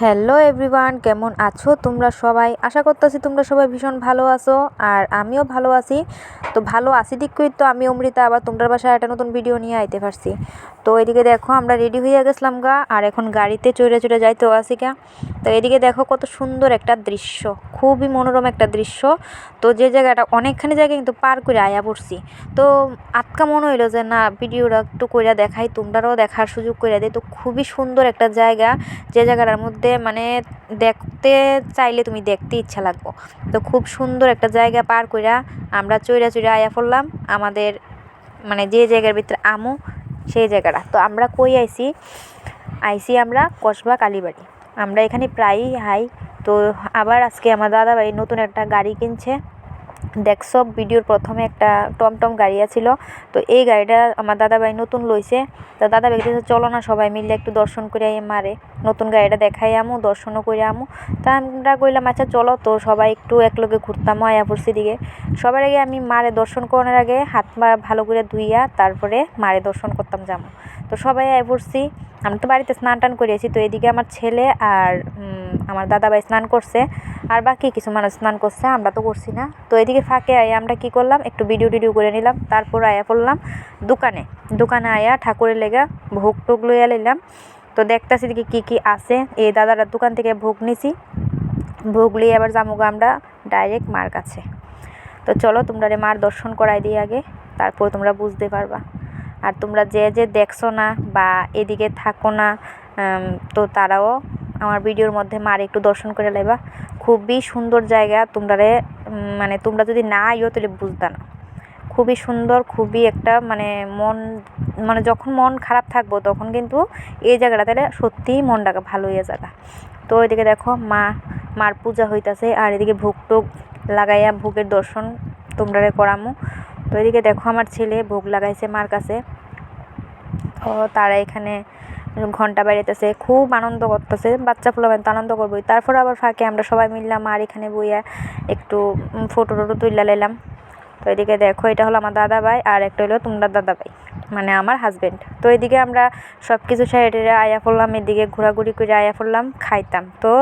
Hello everyone, কেমন আছো তোমরা সবাই? আশা করতেছি তোমরা সবাই ভীষণ ভালো আছো আর আমিও ভালো আছি। তো ভালো আছি দিকই তো আমি অমৃতা, আবার তোমরা বাসায় একটা নতুন ভিডিও নিয়ে আইতে পারছি। তো এদিকে দেখো আমরা রেডি হয়ে গেছিলাম গা, আর এখন গাড়িতে চড়ে চড়ে যাইতেও আসি গা। তো এদিকে দেখো কত সুন্দর একটা দৃশ্য, খুবই মনোরম একটা দৃশ্য। তো যে জায়গাটা, অনেকখানি জায়গায় কিন্তু পার করে আয়া পড়ছি। তো আটকা মনে হইল যে না, ভিডিওটা একটু কইরা দেখাই তোমরাও দেখার সুযোগ করে দেয় তো খুবই সুন্দর একটা জায়গা, যে জায়গাটার মধ্যে মানে দেখতে চাইলে তুমি দেখতে ইচ্ছা লাগবো। তো খুব সুন্দর একটা জায়গা পার কইরা আমরা চইরা চইরা আয়া পড়লাম। আমাদের মানে যে জায়গার ভিতরে আমু, সেই জায়গাটা। তো আমরা কই আইছি? আইসি আমরা কসবা কালীবাড়ি। আমরা এখানে প্রায়ই হাই তো আবার আজকে আমার দাদাভাই নতুন একটা গাড়ি কিনছে। দেখছ, ভিডিওর প্রথমে একটা টমটম গাড়ি আছিল। তো এই গাড়িটা আমার দাদাভাই নতুন লইছে। তো দাদাভাই দিয়েছে চলো না সবাই মিলে একটু দর্শন করে মারে। নতুন গাড়িটা দেখাই আমু, দর্শনও করে আমু। তা আমরা কইলাম আচ্ছা চলো তো সবাই একটু একলগে ঘুরতাম আয়া পড়ছি দিকে সবার আগে আমি মারে দর্শন করানোর আগে হাত পা ভালো করে ধুইয়া তারপরে মারে দর্শন করতাম যাব তো সবাই আয় পড়ছি আমি তো বাড়িতে স্নান টান করেছি তো এদিকে আমার ছেলে আর আমার দাদা ভাই স্নান করছে, আর বাকি কিছু মানুষ স্নান করছে, আমরা তো করছি না। তো এদিকে ফাঁকে আয়া আমরা কি করলাম, একটু ভিডিও টিডিও করে নিলাম, তারপর আয়া পড়লাম দোকানে। দোকানে আয়া ঠাকুরের লেগা ভোগ টোগ লইয়া নিলাম তো দেখতেছি দেখি কী কী আছে। এই দাদাটার দোকান থেকে ভোগ নিছি। ভোগ লিয়ে আবার যাব আমরা ডাইরেক্ট মার কাছে। তো চলো তোমরা রে মার দর্শন করাই দিই আগে, তারপর তোমরা বুঝতে পারবা। আর তোমরা যে যে দেখছ না বা এদিকে থাকো না তো তারাও আমার ভিডিওর মধ্যে মার একটু দর্শন করে লাইবা। খুবই সুন্দর জায়গা, তোমরারে মানে তোমরা যদি না আইও তাহলে বুঝতা না। খুবই সুন্দর, খুবই একটা মানে মন মানে যখন মন খারাপ থাকব তখন কিন্তু এই জায়গাটা তাহলে সত্যিই মনটাকে ভালো হয়ে যাবে। তো এদিকে দেখো, মা, মার পূজা হইতাছে আর এদিকে ভোগ টোগ লাগাইয়া ভোগের দর্শন তোমরা করামো। তো এদিকে দেখো, আমার ছেলে ভোগ লাগাইছে মার কাছে। তো তারা এখানে ঘণ্টা বাড়িতেছে খুব আনন্দ করতেছে, বাচ্চা ফুলাবেন তো আনন্দ করবোই তারপর আবার ফাঁকে আমরা সবাই মিললাম, আর এখানে বইয়া একটু ফটো টটো তুললা লাইলাম। তো এদিকে দেখো, এটা হলো আমার দাদা ভাই, আর একটা হলো তোমরা দাদা ভাই মানে আমার হাজব্যান্ড তো এদিকে আমরা সব কিছু সাইডে আয়া পড়লাম, এদিকে ঘোরাঘুরি করে আয়া পড়লাম, খাইতাম। তো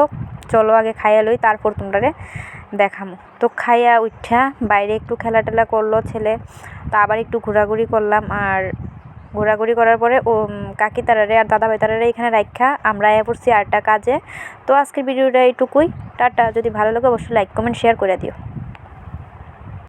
চলো আগে খাইয়া লই, তারপর তোমরা দেখামো। তো খাইয়া উঠা, বাইরে একটু খেলা টেলা করল ছেলে, তো আবার একটু ঘোরাঘুরি করলাম, আর ঘোরাঘুরি করার পরে ও কাকি তারারে আর দাদা ভাই তারারে এখানে রাখা আমরা এ পড়ছি আরেকটা কাজে। তো আজকের ভিডিওটা এইটুকুই। টাটা। যদি ভালো লাগে অবশ্যই লাইক কমেন্ট শেয়ার করে দিও।